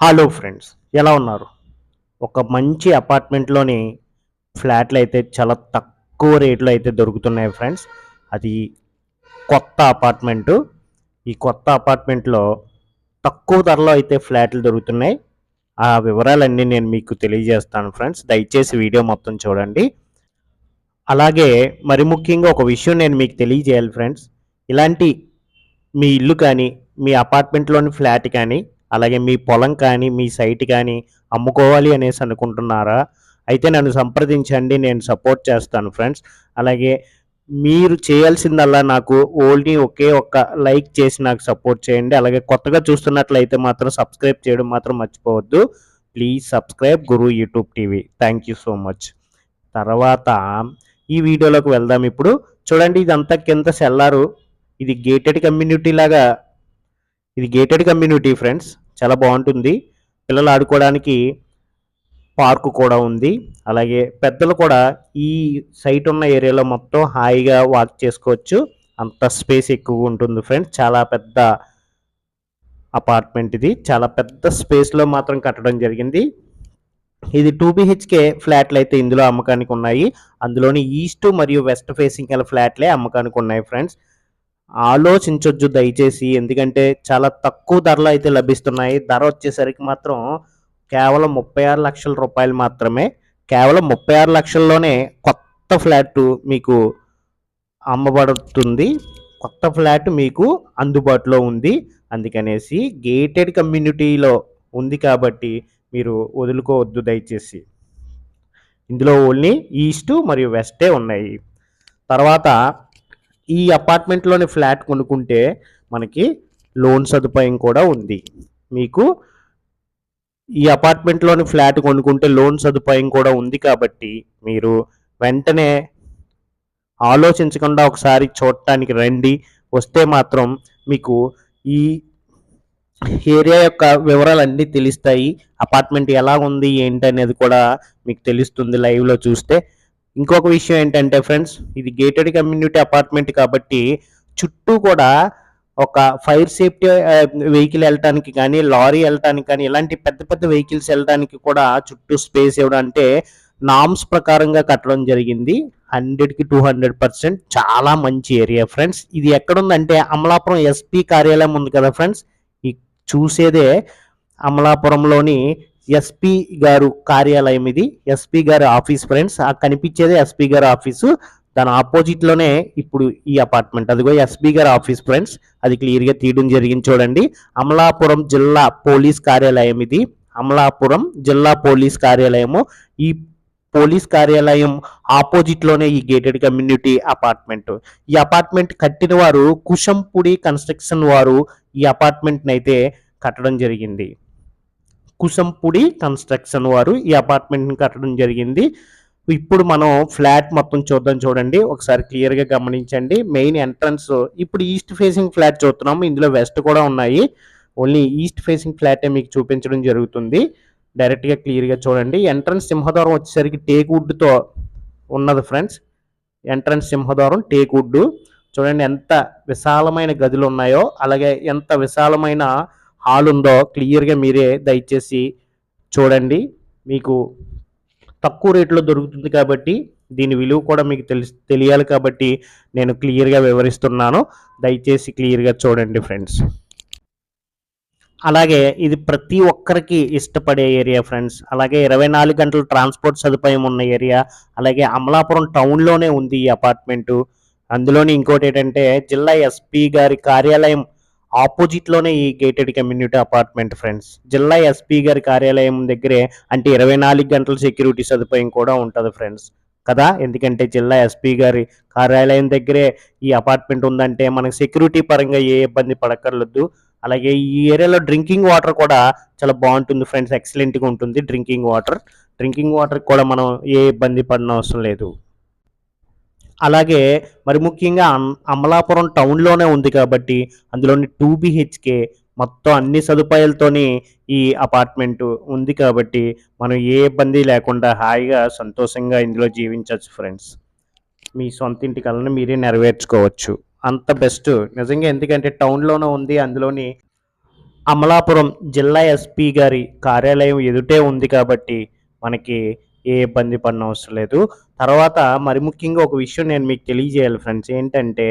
Hello friends ఎలా ఉన్నారు? ఒక మంచి అపార్ట్మెంట్లోని ఫ్లాట్లు అయితే చాలా తక్కువ రేట్లో అయితే దొరుకుతున్నాయి ఫ్రెండ్స్ అది కొత్త అపార్ట్మెంటు. ఈ కొత్త అపార్ట్మెంట్లో తక్కువ ధరలో అయితే ఫ్లాట్లు దొరుకుతున్నాయి. ఆ వివరాలన్నీ నేను మీకు తెలియజేస్తాను ఫ్రెండ్స్ దయచేసి వీడియో మొత్తం చూడండి. అలాగే మరి ముఖ్యంగా ఒక విషయం నేను మీకు తెలియజేయాలి ఫ్రెండ్స్ ఇలాంటి మీ ఇల్లు కానీ మీ అపార్ట్మెంట్లోని ఫ్లాట్ కానీ అలాగే మీ పొలం కానీ మీ సైట్ కానీ అమ్ముకోవాలి అనేసి అనుకుంటున్నారా? అయితే నన్ను సంప్రదించండి నేను సపోర్ట్ చేస్తాను ఫ్రెండ్స్. అలాగే మీరు చేయాల్సిందల్లా నాకు ఓన్లీ ఒకే ఒక్క లైక్ చేసి నాకు సపోర్ట్ చేయండి. అలాగే కొత్తగా చూస్తున్నట్లయితే మాత్రం సబ్స్క్రైబ్ చేయడం మాత్రం మర్చిపోవద్దు. Please subscribe Guru YouTube TV. Thank you so much. తర్వాత ఈ వీడియోలోకి వెళ్దాం ఇప్పుడు. చూడండి ఇదంతా కింద సెల్లారు. ఇది గేటెడ్ కమ్యూనిటీ లాగా. ఇది గేటెడ్ కమ్యూనిటీ ఫ్రెండ్స్ చాలా బాగుంటుంది. పిల్లలు ఆడుకోవడానికి పార్కు కూడా ఉంది. అలాగే పెద్దలు కూడా ఈ సైట్ ఉన్న ఏరియాలో మొత్తం హాయిగా వాక్ చేసుకోవచ్చు. అంత స్పేస్ ఎక్కువ ఉంటుంది ఫ్రెండ్స్. చాలా పెద్ద అపార్ట్మెంట్ ఇది. చాలా పెద్ద స్పేస్లో మాత్రం కట్టడం జరిగింది. ఇది టూ బిహెచ్కే ఫ్లాట్లు అయితే ఇందులో అమ్మకానికి ఉన్నాయి. అందులోని ఈస్ట్ మరియు వెస్ట్ ఫేసింగ్ గల ఫ్లాట్లే అమ్మకానికి ఉన్నాయి ఫ్రెండ్స్. ఆలోచించొచ్చు దయచేసి ఎందుకంటే చాలా తక్కువ ధరలో అయితే లభిస్తున్నాయి. ధర వచ్చేసరికి మాత్రం కేవలం ముప్పై ఆరు లక్షల రూపాయలు మాత్రమే. కేవలం ముప్పై ఆరు లక్షల్లోనే కొత్త ఫ్లాట్ మీకు అమ్మబడుతుంది. కొత్త ఫ్లాట్ మీకు అందుబాటులో ఉంది. అందుకనేసి గేటెడ్ కమ్యూనిటీలో ఉంది కాబట్టి మీరు వదులుకోవద్దు దయచేసి. ఇందులో ఓన్లీ ఈస్ట్ మరియు వెస్టే ఉన్నాయి. తర్వాత ఈ అపార్ట్మెంట్లోని ఫ్లాట్ కొనుక్కుంటే మనకి లోన్ సదుపాయం కూడా ఉంది. మీకు ఈ అపార్ట్మెంట్లోని ఫ్లాట్ కొనుక్కుంటే లోన్ సదుపాయం కూడా ఉంది కాబట్టి మీరు వెంటనే ఆలోచించకుండా ఒకసారి చూడటానికి రండి. వస్తే మాత్రం మీకు ఈ ఏరియా యొక్క వివరాలు అన్నీ తెలుస్తాయి. అపార్ట్మెంట్ ఎలా ఉంది ఏంటి అనేది కూడా మీకు తెలుస్తుంది లైవ్లో చూస్తే. ఇంకొక విషయం ఏంటంటే ఫ్రెండ్స్ ఇది గేటెడ్ కమ్యూనిటీ అపార్ట్మెంట్ కాబట్టి చుట్టూ కూడా ఒక ఫైర్ సేఫ్టీ వెహికల్ వెళ్ళటానికి కానీ లారీ వెళ్ళటానికి కానీ ఇలాంటి పెద్ద పెద్ద వెహికల్స్ వెళ్ళడానికి కూడా చుట్టూ స్పేస్ ఇవ్వడం అంటే నామ్స్ ప్రకారంగా కట్టడం జరిగింది. హండ్రెడ్కి టూ హండ్రెడ్ పర్సెంట్ చాలా మంచి ఏరియా ఫ్రెండ్స్. ఇది ఎక్కడుందంటే అమలాపురం ఎస్పీ కార్యాలయం ఉంది కదా ఫ్రెండ్స్. ఈ చూసేదే అమలాపురంలోని ఎస్పీ గారు కార్యాలయం ఇది. ఎస్పీ గారి ఆఫీస్ ఫ్రెండ్స్ ఆ కనిపించేదే ఎస్పీ గారి ఆఫీసు. దాని ఆపోజిట్లోనే ఇప్పుడు ఈ అపార్ట్మెంట్. అదిగో ఎస్పీ గారి ఆఫీస్ ఫ్రెండ్స్ అది క్లియర్గా తీయడం జరిగింది చూడండి. అమలాపురం జిల్లా పోలీస్ కార్యాలయం ఇది. అమలాపురం జిల్లా పోలీస్ కార్యాలయము. ఈ పోలీస్ కార్యాలయం ఆపోజిట్లోనే ఈ గేటెడ్ కమ్యూనిటీ అపార్ట్మెంట్ ఈ అపార్ట్మెంట్ కట్టిన వారు కుషంపుడి కన్స్ట్రక్షన్ వారు ఈ అపార్ట్మెంట్ అయితే కట్టడం జరిగింది. కుసంపుడి కన్స్ట్రక్షన్ వారు ఈ అపార్ట్మెంట్ని కట్టడం జరిగింది. ఇప్పుడు మనం ఫ్లాట్ మొత్తం చూద్దాం చూడండి. ఒకసారి క్లియర్గా గమనించండి. మెయిన్ ఎంట్రన్స్ ఇప్పుడు ఈస్ట్ ఫేసింగ్ ఫ్లాట్ చూస్తున్నాము. ఇందులో వెస్ట్ కూడా ఉన్నాయి. ఓన్లీ ఈస్ట్ ఫేసింగ్ ఫ్లాటే మీకు చూపించడం జరుగుతుంది. డైరెక్ట్గా క్లియర్గా చూడండి. ఎంట్రన్స్ సింహద్వారం వచ్చేసరికి టేక్ వుడ్తో ఉన్నది ఫ్రెండ్స్. ఎంట్రన్స్ సింహద్వారం టేక్ వుడ్. చూడండి ఎంత విశాలమైన గదులు ఉన్నాయో అలాగే ఎంత విశాలమైన హాల్ ఉందో క్లియర్గా మీరే దయచేసి చూడండి. మీకు తక్కువ రేట్లో దొరుకుతుంది కాబట్టి దీని విలువ కూడా మీకు తెలి తెలియాలి కాబట్టి నేను క్లియర్గా వివరిస్తున్నాను. దయచేసి క్లియర్గా చూడండి ఫ్రెండ్స్. అలాగే ఇది ప్రతి ఒక్కరికి ఇష్టపడే ఏరియా ఫ్రెండ్స్. అలాగే ఇరవై నాలుగు గంటల ట్రాన్స్పోర్ట్ సదుపాయం ఉన్న ఏరియా. అలాగే అమలాపురం టౌన్లోనే ఉంది ఈ అపార్ట్మెంటు. అందులోని ఇంకోటి ఏంటంటే జిల్లా ఎస్పీ గారి కార్యాలయం ఆపోజిట్లోనే ఈ గేటెడ్ కమ్యూనిటీ అపార్ట్మెంట్ ఫ్రెండ్స్ జిల్లా ఎస్పీ గారి కార్యాలయం దగ్గరే అంటే ఇరవై నాలుగు గంటల సెక్యూరిటీ సదుపాయం కూడా ఉంటుంది ఫ్రెండ్స్ కదా? ఎందుకంటే జిల్లా ఎస్పీ గారి కార్యాలయం దగ్గరే ఈ అపార్ట్మెంట్ ఉందంటే మనకి సెక్యూరిటీ పరంగా ఏ ఇబ్బంది పడక్కర్లేదు అలాగే ఈ ఏరియాలో డ్రింకింగ్ వాటర్ కూడా చాలా బాగుంటుంది ఫ్రెండ్స్ ఎక్సలెంట్గా ఉంటుంది డ్రింకింగ్ వాటర్ డ్రింకింగ్ వాటర్ కూడా మనం ఏ ఇబ్బంది పడిన అవసరం లేదు. అలాగే మరి ముఖ్యంగా అమలాపురం టౌన్లోనే ఉంది కాబట్టి అందులోని టూ బిహెచ్కే మొత్తం అన్ని సదుపాయాలతోని ఈ అపార్ట్మెంట్ ఉంది కాబట్టి మనం ఏ ఇబ్బంది లేకుండా హాయిగా సంతోషంగా ఇందులో జీవించవచ్చు ఫ్రెండ్స్. మీ సొంత ఇంటి కలను మీరే నెరవేర్చుకోవచ్చు. అంత బెస్ట్. నిజంగా ఎందుకంటే టౌన్లోనే ఉంది అందులోని అమలాపురం జిల్లా ఎస్పీ గారి కార్యాలయం ఎదుటే ఉంది కాబట్టి మనకి ఏ ఇబ్బంది పడిన అవసరం లేదు. తర్వాత మరి ముఖ్యంగా ఒక విషయం నేను మీకు తెలియజేయాలి ఫ్రెండ్స్. ఏంటంటే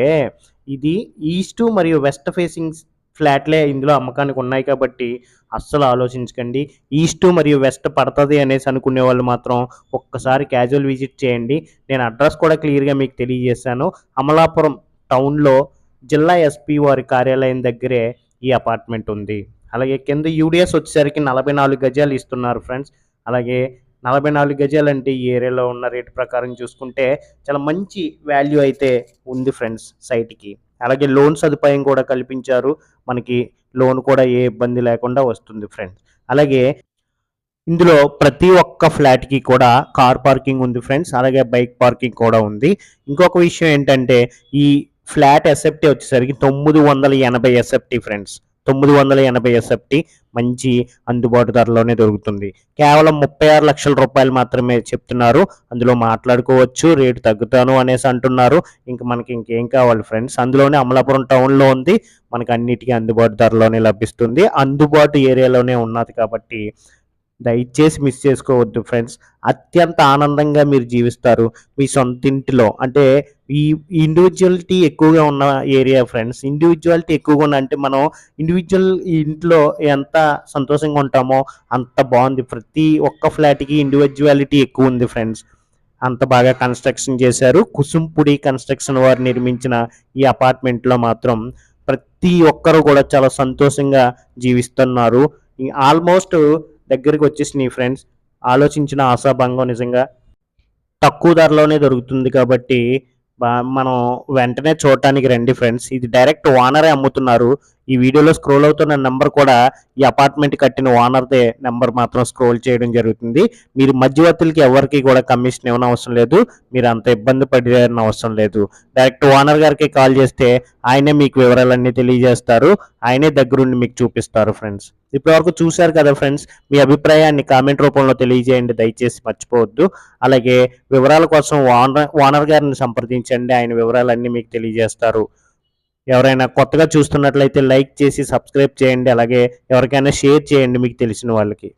ఇది ఈస్ట్ మరియు వెస్ట్ ఫేసింగ్ ఫ్లాట్లే ఇందులో అమ్మకానికి ఉన్నాయి కాబట్టి అస్సలు ఆలోచించకండి. ఈస్ట్ మరియు వెస్ట్ పడుతుంది అనేసి అనుకునే వాళ్ళు మాత్రం ఒక్కసారి క్యాజువల్ విజిట్ చేయండి. నేను అడ్రస్ కూడా క్లియర్గా మీకు తెలియజేశాను. అమలాపురం టౌన్లో జిల్లా ఎస్పీ వారి కార్యాలయం దగ్గరే ఈ అపార్ట్మెంట్ ఉంది. అలాగే కింద యూడిఎస్ వచ్చేసరికి నలభై నాలుగు గజాలు ఇస్తున్నారు ఫ్రెండ్స్. అలాగే నలభై నాలుగు గజాలు అంటే ఈ ఏరియాలో ఉన్న రేటు ప్రకారం చూసుకుంటే చాలా మంచి వాల్యూ అయితే ఉంది ఫ్రెండ్స్ సైట్కి. అలాగే లోన్ సదుపాయం కూడా కల్పించారు. మనకి లోన్ కూడా ఏ ఇబ్బంది లేకుండా వస్తుంది ఫ్రెండ్స్. అలాగే ఇందులో ప్రతి ఒక్క ఫ్లాట్కి కూడా కార్ పార్కింగ్ ఉంది ఫ్రెండ్స్. అలాగే బైక్ పార్కింగ్ కూడా ఉంది. ఇంకొక విషయం ఏంటంటే ఈ ఫ్లాట్ ఎస్ఎఫ్టీ వచ్చేసరికి తొమ్మిది వందల ఎనభై ఎస్ఎఫ్టీ ఫ్రెండ్స్. తొమ్మిది వందల ఎనభై ఎస్ఎఫ్టీ మంచి అందుబాటు ధరలోనే దొరుకుతుంది. కేవలం ముప్పై ఆరు లక్షల రూపాయలు మాత్రమే చెప్తున్నారు. అందులో మాట్లాడుకోవచ్చు రేటు తగ్గుతాను అనేసి అంటున్నారు. ఇంక మనకి ఇంకేం కావాలి ఫ్రెండ్స్? అందులోనే అమలాపురం టౌన్లో ఉంది. మనకు అన్నిటికీ అందుబాటు ధరలోనే లభిస్తుంది. అందుబాటు ఏరియాలోనే ఉన్నది కాబట్టి దయచేసి మిస్ చేసుకోవద్దు ఫ్రెండ్స్ అత్యంత ఆనందంగా మీరు జీవిస్తారు మీ సొంత ఇంటిలో. అంటే ఈ ఇండివిజువాలిటీ ఎక్కువగా ఉన్న ఏరియా ఫ్రెండ్స్ ఇండివిజువాలిటీ ఎక్కువగా ఉన్న అంటే మనం ఇండివిజువల్ ఇంట్లో ఎంత సంతోషంగా ఉంటామో అంత బాగుంది. ప్రతి ఒక్క ఫ్లాట్కి ఇండివిజువాలిటీ ఎక్కువ ఉంది ఫ్రెండ్స్ అంత బాగా కన్స్ట్రక్షన్ చేశారు. కుసుంపుడి కన్స్ట్రక్షన్ వారు నిర్మించిన ఈ అపార్ట్మెంట్లో మాత్రం ప్రతి ఒక్కరు కూడా చాలా సంతోషంగా జీవిస్తున్నారు. ఆల్మోస్ట్ దగ్గరికి వచ్చేసినాయి ఫ్రెండ్స్ ఆలోచించిన ఆశాభంగం నిజంగా తక్కువ ధరలోనే దొరుకుతుంది కాబట్టి మనం వెంటనే చూడటానికి రండి ఫ్రెండ్స్. ఇది డైరెక్ట్ ఓనరే అమ్ముతున్నారు. ఈ వీడియోలో స్క్రోల్ అవుతున్న నెంబర్ కూడా ఈ అపార్ట్మెంట్ కట్టిన ఓనర్దే నెంబర్ మాత్రం స్క్రోల్ చేయడం జరుగుతుంది. మీరు మధ్యవర్తులకి ఎవరికి కూడా కమిషన్ ఇవ్వనవసరం అవసరం లేదు. మీరు అంత ఇబ్బంది పడిన అవసరం లేదు. డైరెక్ట్ ఓనర్ గారికి కాల్ చేస్తే ఆయనే మీకు వివరాలన్నీ తెలియజేస్తారు. ఆయనే దగ్గరుండి మీకు చూపిస్తారు ఫ్రెండ్స్ ఇప్పటివరకు చూశారు కదా ఫ్రెండ్స్ మీ అభిప్రాయాన్ని కామెంట్ రూపంలో తెలియజేయండి. దయచేసి మర్చిపోవద్దు. అలాగే వివరాల కోసం ఓనర్ ఓనర్ గారిని సంప్రదించండి. ఆయన వివరాలన్నీ మీకు తెలియజేస్తారు. ఎవరైనా కొత్తగా చూస్తున్నట్లయితే లైక్ చేసి సబ్స్క్రైబ్ చేయండి. అలాగే ఎవరికైనా షేర్ చేయండి మీకు తెలిసిన వాళ్ళకి.